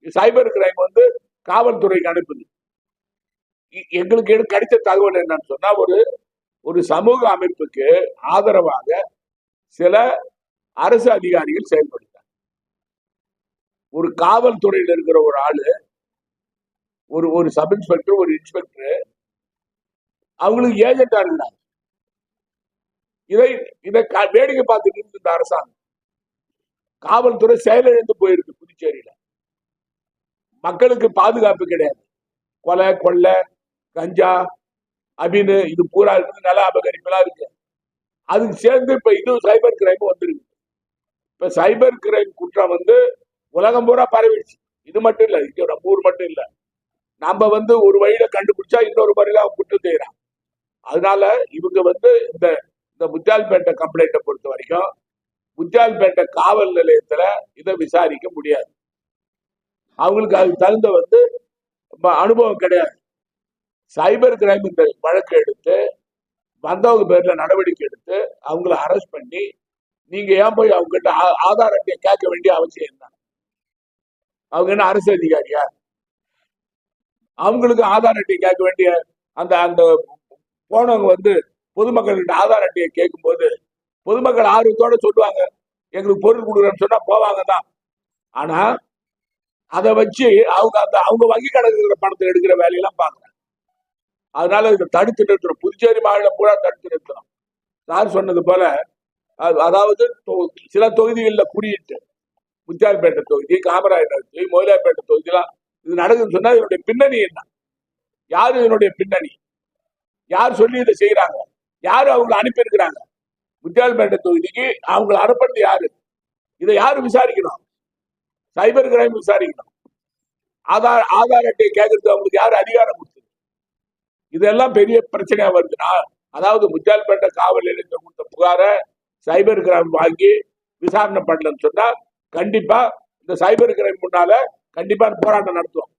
இந்த cyber crime வந்து காவல்துறைக்கு அனுப்புது. எங்களுக்கு எடு- கிடைத்த தகவல் என்னன்னு சொன்னா ஒரு ஒரு சமூக அமைப்புக்கு ஆதரவாக சில அரசு அதிகாரிகள் செயல்படுத்தாங்க ஒரு காவல்துறையில் இருக்கிற ஒரு ஆளு ஒரு ஒரு சப் இன்ஸ்பெக்டர் ஒரு இன்ஸ்பெக்டர் அவங்களுக்கு ஏஜென்டா இருந்தாங்க. இதை இதை வேடிக்கை பார்த்துட்டு இருந்த அரசாங்கம் காவல்துறை செயலிழந்து போயிருக்கு புதுச்சேரியில. மக்களுக்கு பாதுகாப்பு கிடையாது. கொலை கொள்ளை கஞ்சா அபின்னு இது பூரா இருக்குது. நல்ல அபகரிப்பெல்லாம் இருக்கு. அதுக்கு சேர்ந்து இப்ப இன்னும் சைபர் கிரைம் வந்துருக்கு இப்ப சைபர் கிரைம் குற்றம் வந்து உலகம் பூரா பரவிடுச்சு. இது மட்டும் இல்லை இங்க நம்ம ஊர் மட்டும் இல்லை. நம்ம வந்து ஒரு வழியில கண்டுபிடிச்சா இன்னொரு வழியில அவன் குற்றம் செய்யறான் அதனால இவங்க வந்து இந்த இந்த முத்தியால்பேட்டை கம்ப்ளைண்ட்டை பொறுத்த வரைக்கும் முத்தியால்பேட்டை காவல் நிலையத்துல இதை விசாரிக்க முடியாது. அவங்களுக்கு அதுக்கு தகுந்த வந்து அனுபவம் கிடையாது. சைபர் கிரைம் இந்த வழக்கு எடுத்து வந்தவங்க பேர்ல நடவடிக்கை எடுத்து அவங்கள அரெஸ்ட் பண்ணி நீங்க ஏன் போய் அவங்க கிட்ட ஆ- ஆதார் அட்டையை கேட்க வேண்டிய அவசியம் என்ன? அவங்க என்ன அரசு அதிகாரியா? அவங்களுக்கு ஆதார் அட்டையை கேட்க வேண்டிய அந்த அந்த போனவங்க வந்து பொதுமக்கள்கிட்ட ஆதார் அட்டையை கேட்கும்போது பொதுமக்கள் ஆர்வத்தோட சொல்லுவாங்க எங்களுக்கு பொருள் கொடுக்குறேன்னு சொன்னா போவாங்க தான் ஆனா அதை வச்சு அவங்க அந்த அவங்க வங்கி கணக்கு இருக்கிற பணத்தை எடுக்கிற வேலையெல்லாம் பாக்குறாங்க அதனால இதை தடுத்து நிறுத்தணும். புதுச்சேரி மாநிலம் பூரா தடுத்து நிறுத்தணும். சார் சொன்னது போல அது- அதாவது சில தொகுதிகளில் குறியிட்டு முத்தியால்பேட்டை தொகுதி காமராஜர் தொகுதி மொயிலாப்பேட்டை தொகுதியெல்லாம் இது நடக்குதுன்னு சொன்னா இதனுடைய பின்னணி என்ன? யாரு இதனுடைய பின்னணி? யார் சொல்லி இதை செய்யறாங்க யாரு அவங்க அனுப்பியிருக்கிறாங்க? முத்தியால்பேட்டை தொகுதிக்கு அவங்களை அனுப்புறது யாரு? இதை யாரு விசாரிக்கணும்? சைபர் கிரைம் விசாரிக்கணும். ஆதார் ஆதார் அட்டையை கேட்கறது அவங்களுக்கு யார் அதிகாரம் கொடுத்தது? இதெல்லாம் பெரிய பிரச்சனையா வருதுன்னா அதாவது முத்தியால்பேட்டை காவல் நிலையத்தை கொடுத்த புகாரை சைபர் கிரைம் வாங்கி விசாரணை பண்ணலன்னு சொன்னா கண்டிப்பா இந்த சைபர் கிரைம் முன்னால கண்டிப்பா போராட்டம் நடத்துவோம்